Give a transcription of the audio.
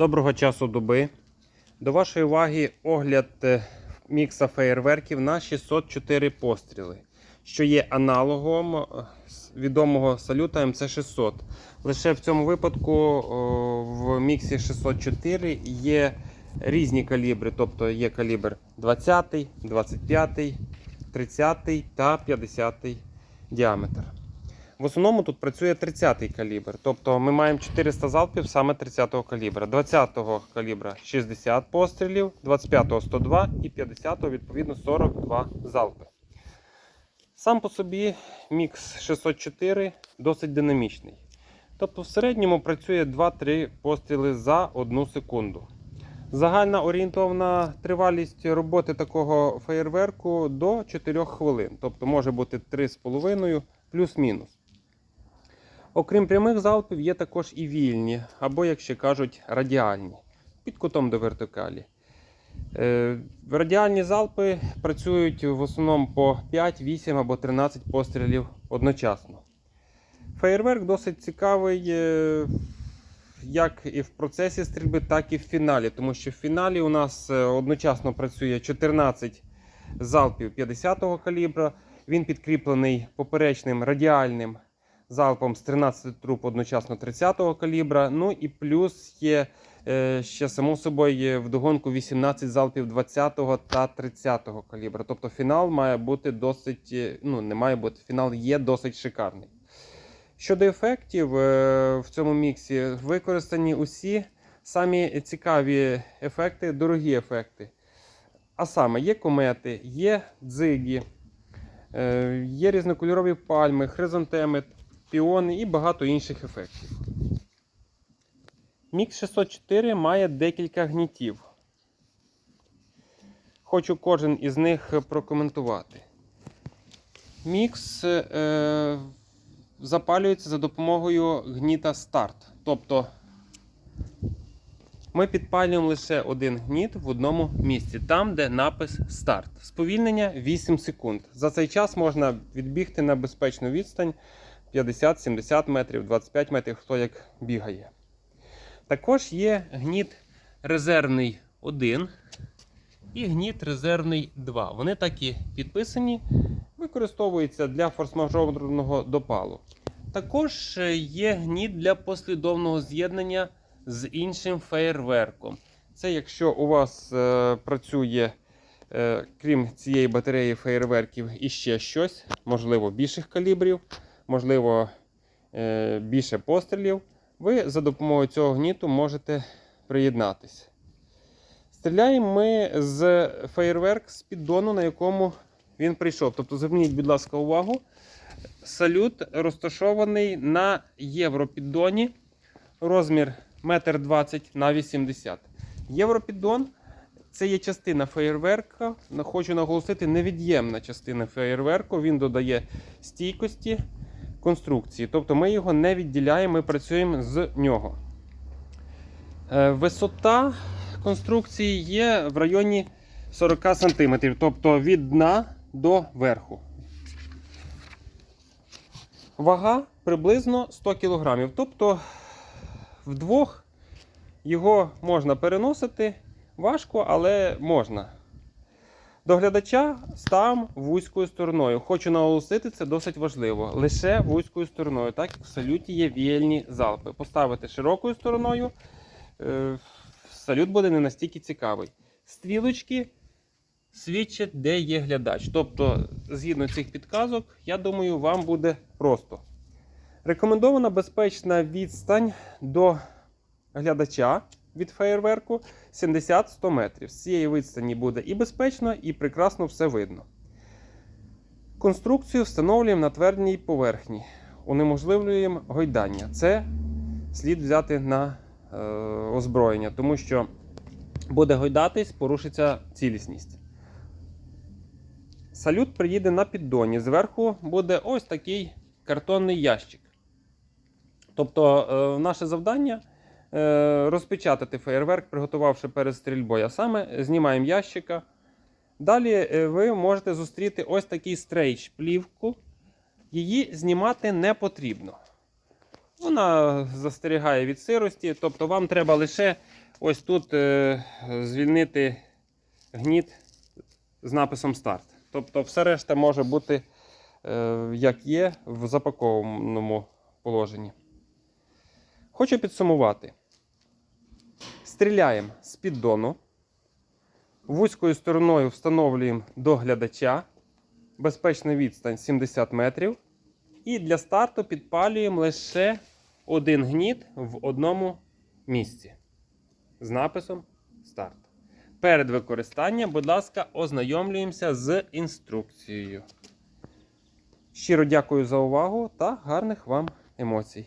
Доброго часу доби. До вашої уваги огляд е, мікса феєрверків на 604 постріли, що є аналогом е, відомого салюта МЦ600. Лише в цьому випадку в міксі 604 є різні калібри, тобто є калібр 20, 25, 30 та 50 діаметр. В основному тут працює 30-й калібр. Тобто ми маємо 400 залпів саме 30-го калібра. 20-го калібра 60 пострілів, 25-го 102 і 50-го відповідно 42 залпи. Сам по собі мікс 604 досить динамічний. Тобто в середньому працює 2-3 постріли за 1 секунду. Загальна орієнтовна тривалість роботи такого феєрверку до 4 хвилин. Тобто може бути 3,5 плюс-мінус. Окрім прямих залпів, є також і вільні, або, як ще кажуть, радіальні, під кутом до вертикалі. Е, Радіальні залпи працюють в основному по 5, 8 або 13 пострілів одночасно. Феєрверк досить цікавий е, як і в процесі стрільби, так і в фіналі, тому що в фіналі у нас е, одночасно працює 14 залпів 50-го калібра. Він підкріплений поперечним радіальним залпом з 13 труб одночасно 30-го калібра. Ну і плюс є е, ще само собою вдогонку 18 залпів 20-го та 30-го калібра. Тобто фінал має бути досить, е, ну не має бути, фінал є досить шикарний. Щодо ефектів е, в цьому міксі, використані усі самі цікаві ефекти, дорогі ефекти. А саме є комети, є дзигі, є різнокольорові пальми, хризантеми, піони і багато інших ефектів. Мікс 604 має декілька гнітів. Хочу кожен із них прокоментувати. Мікс е, запалюється за допомогою гніта старт. Тобто ми підпалюємо лише один гніт в одному місці, там, де напис старт. Сповільнення 8 секунд. За цей час можна відбігти на безпечну відстань 50-70 метрів, 25 метрів, хто як бігає. Також є гніт резервний 1 і гніт резервний 2. Вони так і підписані, використовуються для форс-мажорного допалу. Також е, є гніт для послідовного з'єднання з іншим феєрверком. Це якщо у вас е, працює, е, крім цієї батареї феєрверків, іще щось, можливо, більших калібрів, можливо, е, більше пострілів, ви за допомогою цього гніту можете приєднатися. Стріляємо ми з феєрверк з піддону, на якому він прийшов. Тобто, зверніть, будь ласка, увагу. Салют розташований на європіддоні. Розмір 1,20 м на 80 Європіддон це є частина феєрверка. Хочу наголосити, невід'ємна частина феєрверку. Він додає стійкості конструкції. Тобто ми його не відділяємо, ми працюємо з нього. Е, Висота конструкції є в районі 40 см, тобто від дна до верху. Вага приблизно 100 кг. Тобто вдвох його можна переносити важко, але можна. До глядача став вузькою стороною. Хочу наголосити, це досить важливо. Лише вузькою стороною, так як в салюті є віяльні залпи. Поставити широкою стороною, е, салют буде не настільки цікавий. Стрілочки свідчать, де є глядач. Тобто, згідно цих підказок, я думаю, вам буде просто. Рекомендована безпечна відстань до глядача від феєрверку 70-100 метрів. З цієї відстані буде і безпечно, і прекрасно все видно. Конструкцію встановлюємо на твердій поверхні. Унеможливлюємо гойдання. Це слід взяти на е, озброєння, тому що буде гойдатись, порушиться цілісність. Салют приїде на піддоні. Зверху буде ось такий картонний ящик. Тобто, е, наше завдання розпечатати феєрверк, приготувавши перед стрільбою. А саме знімаємо ящика. Далі е, ви можете зустріти ось такий стрейч плівку. Її знімати не потрібно. Вона застерігає від сирості, тобто вам треба лише ось тут е, звільнити гніт з написом старт. Тобто все решта може бути е, як є в запакованому положенні. Хочу підсумувати. Стріляємо з піддону. Вузькою стороною встановлюємо до глядача. Безпечна відстань 70 метрів. І для старту підпалюємо лише один гніт в одному місці з написом старт. Перед використанням, будь ласка, ознайомлюємося з інструкцією. Щиро дякую за увагу та гарних вам емоцій.